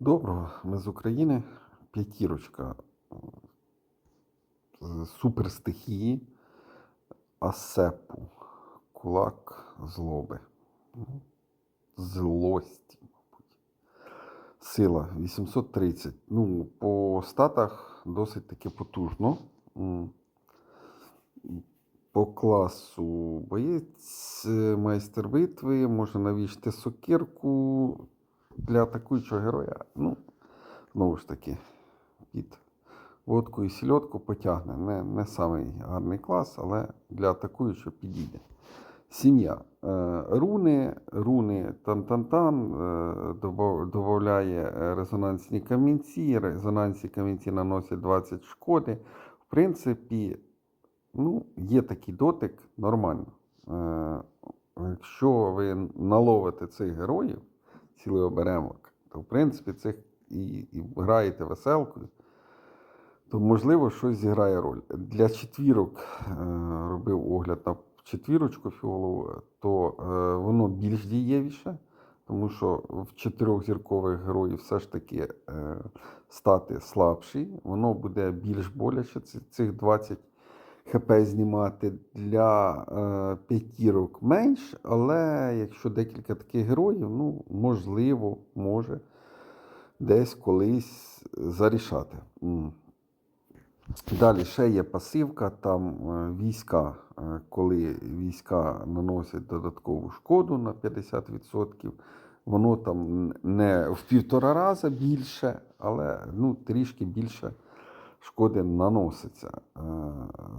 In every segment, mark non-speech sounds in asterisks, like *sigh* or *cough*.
Доброго, ми з України. П'ятірочка з суперстихії Асепу. Кулак злоби. Злості, мабуть. Сила 830. Ну, по статах досить таки потужно. По класу боєць, е, майстер битви, може навішати сокирку для атакуючого героя. Ну, знову ж таки, під водку і сільотку потягне. Не, не самий гарний клас, але для атакуючого підійде. Сім'я. Е, Руни, руни тан-тан-тан, е, додає резонансні камінці. Резонансні камінці наносять 20 шкоди. В принципі, ну, є такий дотик нормально. Е, Якщо ви наловите цих героїв, цілий оберемок, то в принципі цих і, і граєте веселкою, то можливо щось зіграє роль. Для четвірок е, робив огляд на четвірочку фіолову, то е, воно більш дієвіше, тому що в чотирьохзіркових героїв все ж таки е, стати слабші, воно буде більш боляче цих 20 ХП знімати для е, п'ятірок менш, але якщо декілька таких героїв, ну, можливо, може десь колись зарішати. Далі ще є пасивка, там е, війська, е, коли війська наносять додаткову шкоду на 50%, воно там не в півтора рази більше, але ну, трішки більше шкоди наноситься е,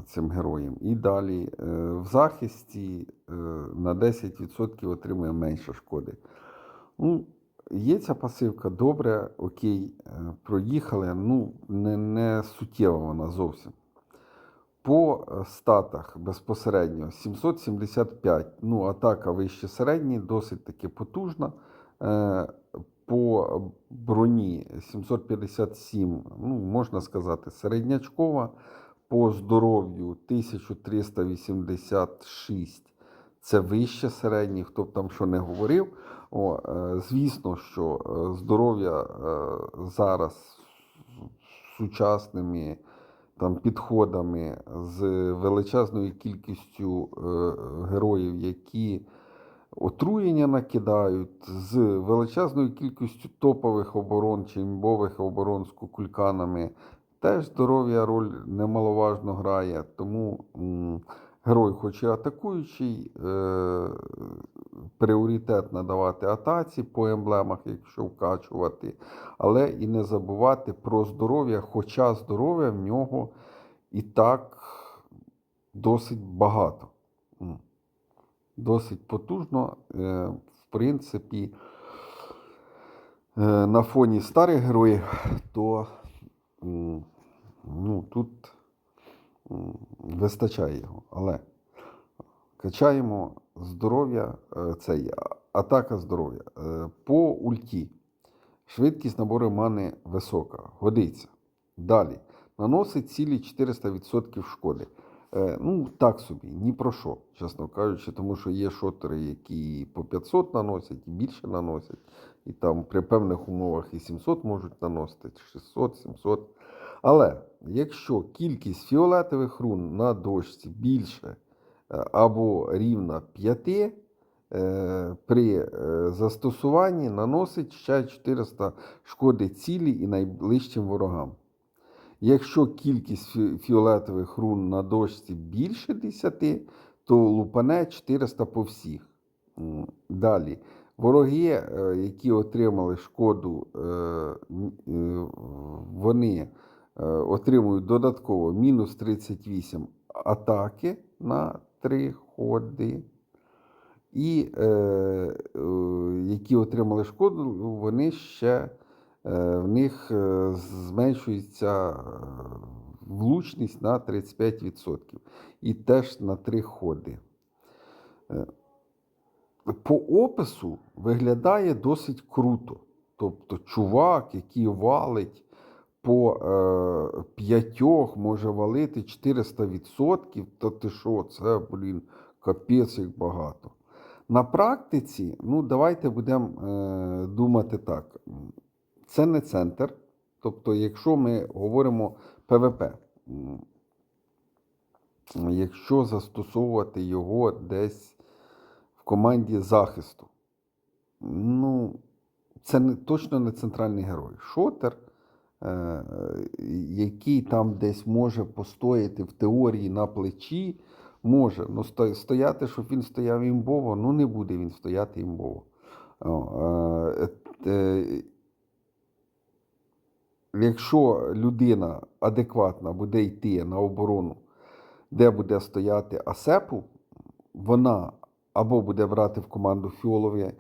цим героям. І далі е, в захисті е, на 10% отримує менше шкоди. Ну, є ця пасивка, добре, окей, проїхали. Ну, не, не суттєва вона зовсім. По статах безпосередньо 775. Ну, атака вище середньої, досить таки потужна. По броні 757, ну, можна сказати, середнячкова. По здоров'ю 1386 це вище середній, хто б там що не говорив. О, е, звісно, що е, здоров'я е, зараз сучасними там, підходами, з величезною кількістю героїв, які отруєння накидають, з величезною кількістю топових оборон чи імбових оборон з кукульканами. Теж здоров'я роль немаловажно грає, тому м, герой, хоч і атакуючий, е, пріоритет надавати атаці по емблемах, якщо вкачувати, але і не забувати про здоров'я, хоча здоров'я в нього і так досить багато. Досить потужно, е, в принципі, е, на фоні старих героїв, то ну, тут вистачає його. Але качаємо здоров'я, е, цей, атака здоров'я. По ульті. Швидкість набору мани висока, годиться. Далі. Наносить цілі 400% шкоди. Е, ну, так собі, ні про що, чесно кажучи, тому що є шотери, які по 500 наносять і більше наносять. І там при певних умовах і 700 можуть наносити, 600, 700. Але якщо кількість фіолетових рун на дошці більше е, або рівна 5, е, при застосуванні наносить ще 400 шкоди цілі і найближчим ворогам. Якщо кількість фіолетових рун на дошці більше 10, то лупане 400 по всіх. Далі. Вороги, е, які отримали шкоду, е, е, вони отримують додатково мінус 38 атаки на 3 ходи. І які отримали шкоду, вони ще в них е, зменшується е, влучність на 35%. І теж на 3 ходи. Е, По опису виглядає досить круто. Тобто, чувак, який валить по е, п'ятьох, може валити 400%, то ти що, це, блін, капець як багато. На практиці, ну, давайте будемо е, думати так. Це не центр. Тобто, якщо ми говоримо ПВП, якщо застосовувати його десь в команді захисту, ну, це не, точно не центральний герой. Шотер, е, який там десь може постояти в теорії на плечі, може. Ну, стояти, щоб він стояв імбово, ну не буде він стояти імбово. Е, е, Якщо людина адекватна буде йти на оборону, де буде стояти Асепу, вона або буде брати в команду фіолові,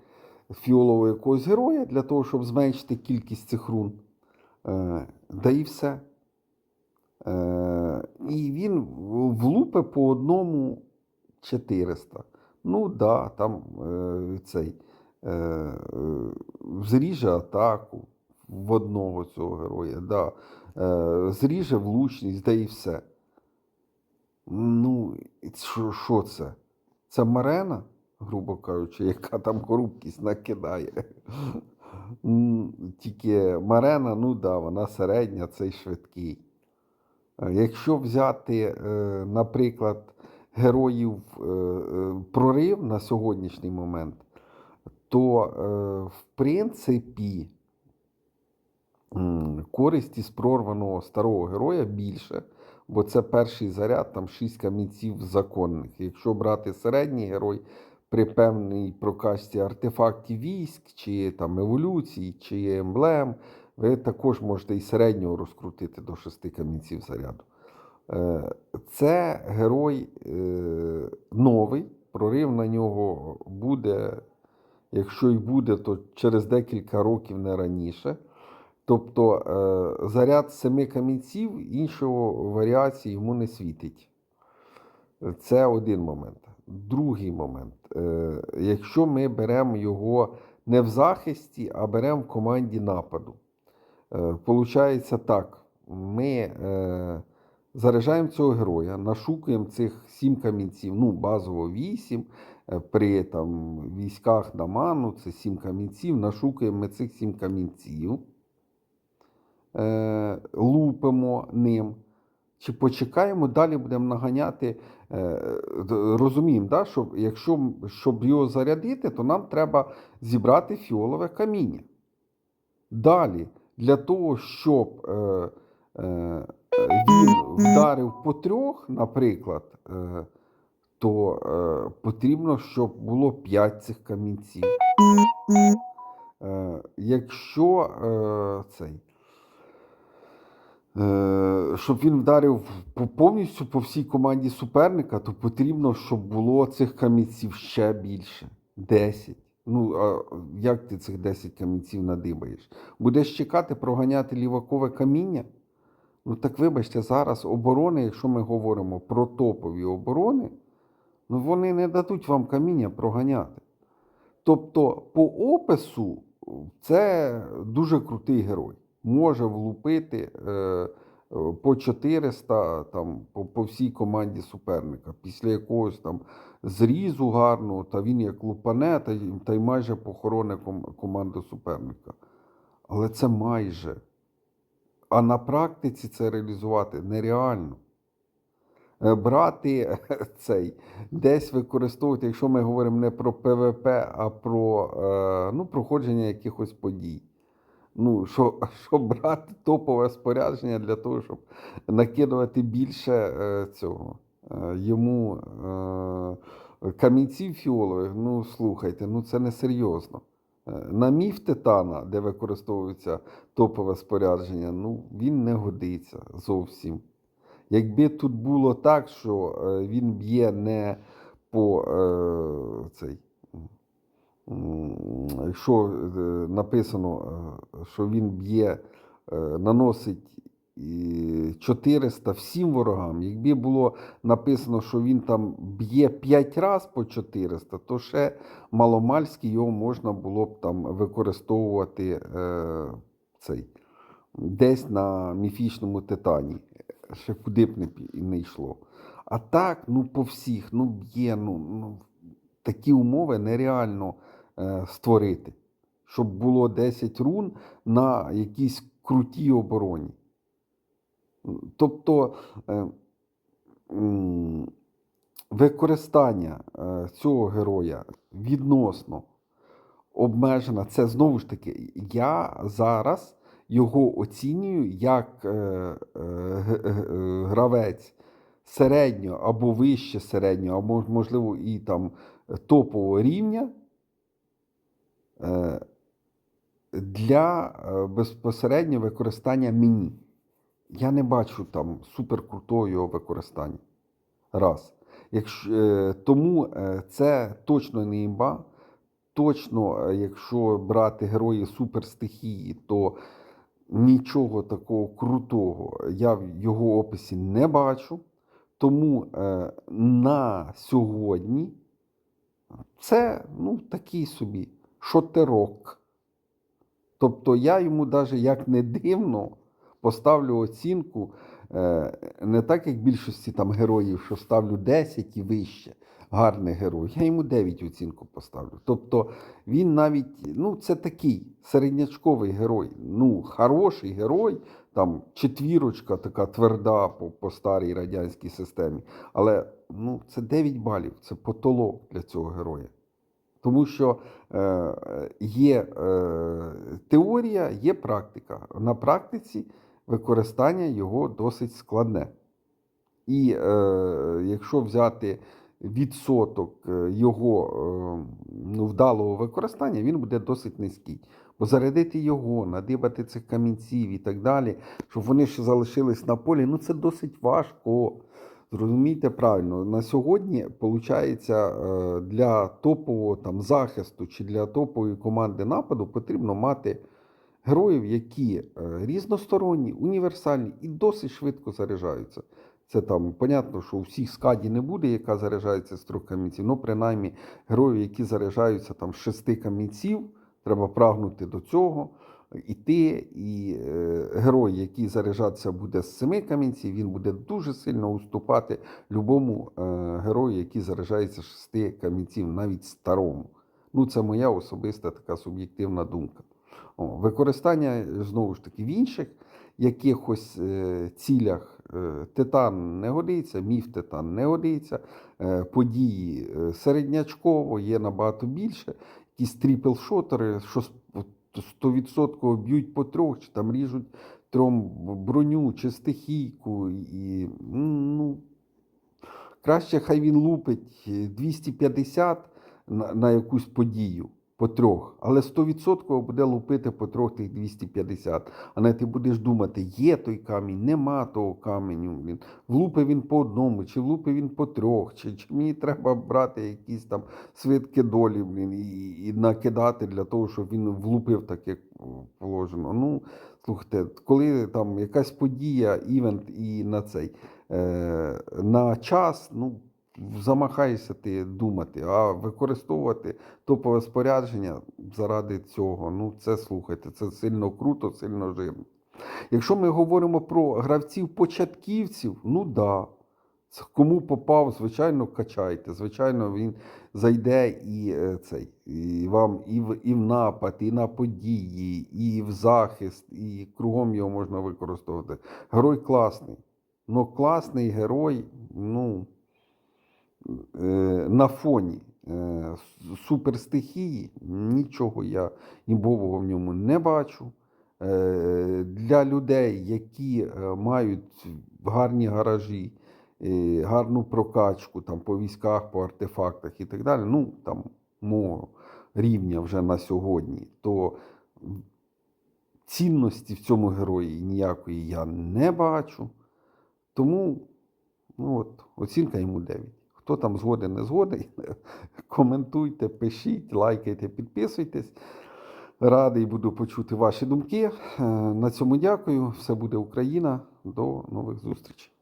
фіолового якогось героя для того, щоб зменшити кількість цих рун. Е, да і все. Е, і він влупе по одному 400. Ну, да, там е, цей зріже атаку в одного цього героя, да. е, зріже влучність, да і все. Ну, що, це? Це Марена, грубо кажучи, яка там корупкість накидає. Тільки Марена, ну да, вона середня, цей швидкий. Е, Якщо взяти, е, наприклад, героїв прорив на сьогоднішній момент, то в принципі користі з прорваного старого героя більше, бо це перший заряд, там 6 камінців законних. Якщо брати середній герой при певній прокачці артефактів військ, чи там еволюцій, чи емблем, ви також можете і середнього розкрутити до 6 камінців заряду. Е, Це герой е, новий, прорив на нього буде, якщо й буде, то через декілька років не раніше. Тобто е, заряд семи камінців іншого варіації йому не світить. Це один момент. Другий момент. Е, Якщо ми беремо його не в захисті, а беремо в команді нападу. Е, Получається так, ми заряджаємо цього героя, нашукуємо цих сім камінців, ну, базово вісім. При там, військах на ману це сім камінців, нашукуємо ми цих сім камінців, е, лупимо ним. Чи почекаємо, далі будемо наганяти. е, Розуміємо, да, що якщо щоб його зарядити, то нам треба зібрати фіолове каміння. Далі, для того, щоб е, він вдарив по трьох, наприклад, то потрібно, щоб було 5 цих камінців. Якщо цей, щоб він вдарив повністю по всій команді суперника, то потрібно, щоб було цих камінців ще більше 10. Ну, а як ти цих 10 камінців надибаєш? Будеш чекати, проганяти лівакове каміння? Ну так вибачте, зараз оборони, якщо ми говоримо про топові оборони, ну вони не дадуть вам каміння проганяти. Тобто, по опису це дуже крутий герой. Може влупити е, е, по 400 там, по, всій команді суперника. Після якогось там зрізу гарного, та він як лупане, та, та й майже похороне команду суперника. Але це майже. А на практиці це реалізувати нереально. Е, Брати *laughs* цей, десь використовувати, якщо ми говоримо не про ПВП, а про ну, проходження якихось подій. Ну, що, *laughs* щоб брати топове спорядження для того, щоб накидувати більше е, цього. е, йому е, камінців фіолових, ну слухайте, ну це не серйозно. На міф Титана, де використовується топове спорядження, ну він не годиться зовсім. Якби тут було так, що він б'є не по цей. Якщо е, написано, е, що він б'є, е, наносить 400 всім ворогам, якби було написано, що він там б'є 5 разів по 400, то ще маломальськи його можна було б там використовувати цей, десь на міфічному титані. Ще куди б не, йшло. А так, ну по всіх, ну б'є, ну, ну такі умови нереально створити. щоб було 10 рун на якійсь крутій обороні. Тобто е, використання е, цього героя відносно обмежена. Це знову ж таки, я зараз його оцінюю як е, е, гравець середнього або вище середнього, або можливо і там топового рівня. Е, Для е, безпосереднього використання мені. Я не бачу там суперкрутого його використання. Раз. Якщо, е, тому це точно не імба. Точно, якщо брати герої суперстихії, то нічого такого крутого я в його описі не бачу. Тому на сьогодні це ну, такий собі шотерок. Тобто я йому, навіть як не дивно, поставлю оцінку е, не так, як більшості там героїв, що ставлю 10 і вище. Гарний герой. Я йому 9 оцінку поставлю. Тобто він навіть, ну, це такий середнячковий герой. Ну, хороший герой, там четвірочка така тверда по, по старій радянській системі. Але ну, це 9 балів, це потолок для цього героя. Тому що е, є е, теорія, є практика. На практиці використання його досить складне. І е, якщо взяти відсоток його ну, вдалого використання, він буде досить низький. Бо зарядити його, надибати цих камінців і так далі, щоб вони ще залишились на полі, ну це досить важко. Зрозумійте правильно, на сьогодні, виходить, для топового там, захисту чи для топової команди нападу потрібно мати героїв, які е, різносторонні, універсальні і досить швидко заряджаються. Це там, понятно, що у всіх скаді не буде, яка заряджається з трьох камінців, але принаймні героїв, які заряджаються там з шести камінців, треба прагнути до цього. Іти, і е, герой, який заряджатися буде з семи камінців, він буде дуже сильно уступати любому е, герою, який заряджається шести камінців, навіть старому. Ну, це моя особиста така суб'єктивна думка. О, використання знову ж таки в інших якихось е, цілях е, титан не годиться, міф титан не годиться, події середнячково є набагато більше. Якісь трипл-шотери, що 100% б'ють по трьох, чи там ріжуть трьом броню чи стихійку. І, ну, краще хай він лупить 250 на, на якусь подію по трьох, але 100% буде лупити по трьох тих 250. А не ти будеш думати, є той камінь, нема того каменю. Блін. Влупив він по одному, чи влупив він по трьох, чи, чи мені треба брати якісь там свитки долі блін, і, і накидати для того, щоб він влупив так, як положено. Ну, слухайте, коли там якась подія, івент і на цей е, на час, ну. Замахаєшся ти думати, а використовувати топове спорядження заради цього. Ну, це слухайте, це сильно круто, сильно жирно. Якщо ми говоримо про гравців-початківців, ну да. Кому попав, звичайно, качайте. Звичайно, він зайде і е, цей, і вам і в, і в напад, і на події, і в захист, і кругом його можна використовувати. Герой класний. Ну, класний герой, ну на фоні е, суперстихії нічого я імбового в ньому не бачу. Е, Для людей, які е, мають гарні гаражі, е, гарну прокачку там, по військах, по артефактах і так далі, ну там мого рівня вже на сьогодні, то цінності в цьому герої ніякої я не бачу. Тому ну от, оцінка йому 9. Хто там згоден, не згоден, *laughs* коментуйте, пишіть, лайкайте, підписуйтесь. Радий буду почути ваші думки. Е, На цьому дякую. Все буде Україна. До нових зустрічей.